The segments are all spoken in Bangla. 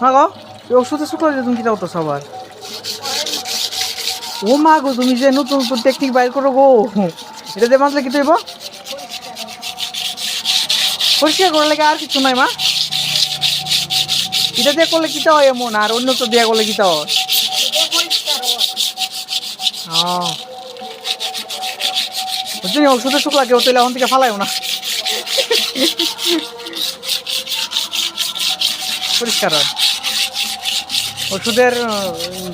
হ্যাঁ গো ওষুধে শুক্লা তুমি কিটা হতো সবার ও মা গো, তুমি যে নতুন নতুন টেকনিক বাইর করো গো। এটা দিয়ে মাছলে কি তৈব পরিষ্কার করার লাগে আর কিছু নাই মা। এটা দিয়ে করলে কিটা হয় এমন, আর অন্য তো দিয়ে করলে কিটা হয়? ও বুঝছি ওষুধের শুক্লা কেউ তাহলে এখন থেকে ফালাইও না। পরিষ্কার হয়। ওষুধের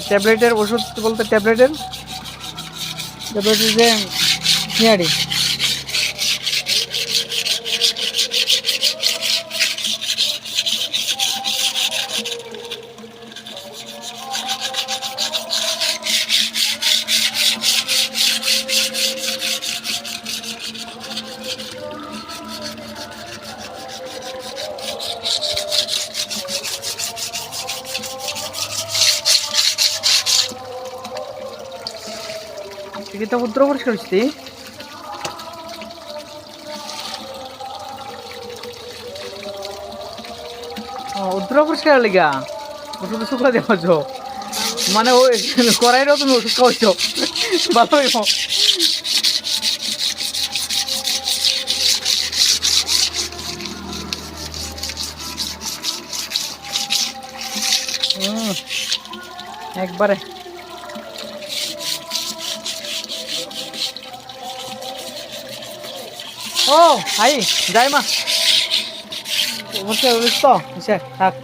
ট্যাবলেটের ওষুধ বলতে ট্যাবলেটের? ট্যাবলেটের যে নিয়ারি। টিকিটটা উত্তর পরিষ্কার হচ্ছে উত্তর পরিষ্কার লেগা ওষুধ মানে ওই কড়াইরও তুমি ওষুধ খাওয়াচ্ছ ভালো হইব হুম, একবারে ও হাই যাই মা বসে তো থাক